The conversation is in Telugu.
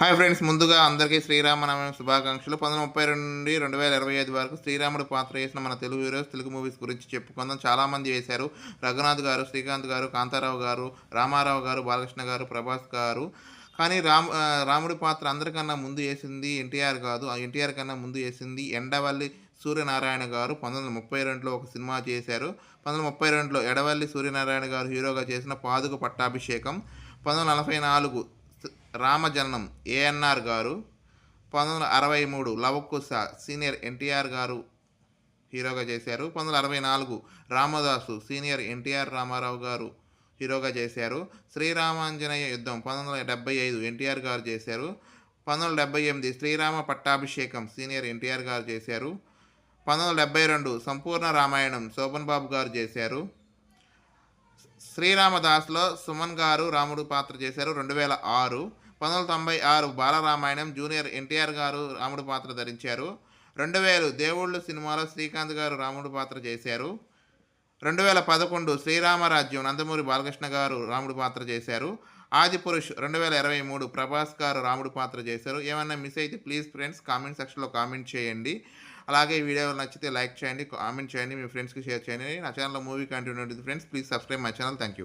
హాయ్ ఫ్రెండ్స్ ముందుగా అందరికీ శ్రీరామనవమి శుభాకాంక్షలు. పంతొమ్మిది ముప్పై రెండు నుండి రెండు వేల ఇరవై ఐదు వరకు శ్రీరాముడు పాత్ర వేసిన మన తెలుగు హీరోస్ తెలుగు మూవీస్ గురించి చెప్పుకుందాం. చాలామంది వేశారు. రఘునాథ్ గారు శ్రీకాంత్ గారు కాంతారావు గారు రామారావు గారు బాలకృష్ణ గారు ప్రభాస్ గారు. కానీ రామ్ రాముడి పాత్ర అందరికన్నా ముందు వేసింది ఎన్టీఆర్ కాదు ఆ ఎన్టీఆర్ కన్నా ముందు వేసింది ఎండవల్లి సూర్యనారాయణ గారు. పంతొమ్మిది వందల ముప్పై రెండులో ఒక సినిమా చేశారు. పంతొమ్మిది ముప్పై రెండులో ఎడవల్లి సూర్యనారాయణ గారు హీరోగా చేసిన పాదుక పట్టాభిషేకం. పంతొమ్మిది నలభై నాలుగు రామజననం ఏఎన్ఆర్ గారు. పంతొమ్మిది వందల అరవై మూడు లవకుశ సీనియర్ ఎన్టీఆర్ గారు హీరోగా చేశారు. పంతొమ్మిది వందల అరవై నాలుగు రామదాసు సీనియర్ ఎన్టీఆర్ రామారావు గారు హీరోగా చేశారు. శ్రీరామాంజనేయ యుద్ధం పంతొమ్మిది వందల డెబ్బై ఐదు ఎన్టీఆర్ గారు చేశారు. పంతొమ్మిది వందల డెబ్బై ఎనిమిది శ్రీరామ పట్టాభిషేకం సీనియర్ ఎన్టీఆర్ గారు చేశారు. పంతొమ్మిది వందల డెబ్బై రెండు సంపూర్ణ రామాయణం శోభన్ బాబు గారు చేశారు. శ్రీరామదాస్లో సుమన్ గారు రాముడు పాత్ర చేశారు. రెండు వేల ఆరు పంతొమ్మిది తొంభై ఆరు బాలరామాయణం జూనియర్ ఎన్టీఆర్ గారు రాముడు పాత్ర ధరించారు. రెండు వేలు దేవుళ్ళు సినిమాలో శ్రీకాంత్ గారు రాముడు పాత్ర చేశారు. రెండు వేల పదకొండు శ్రీరామరాజ్యం నందమూరి బాలకృష్ణ గారు రాముడు పాత్ర చేశారు. ఆది పురుష్ రెండు వేల ఇరవై మూడు ప్రభాస్ గారు రాముడు పాత్ర చేశారు. ఏమన్నా మిస్ అయితే ప్లీజ్ ఫ్రెండ్స్ కామెంట్ సెక్షన్లో కామెంట్ చేయండి. అలాగే ఈ వీడియో నచ్చితే లైక్ చేయండి కామెంట్ చేయండి మీ ఫ్రెండ్స్కి షేర్ చేయండి. నా ఛానల్లో మూవీ కంటిన్యూ ఉంటుంది. Friends please subscribe my channel. Thank you.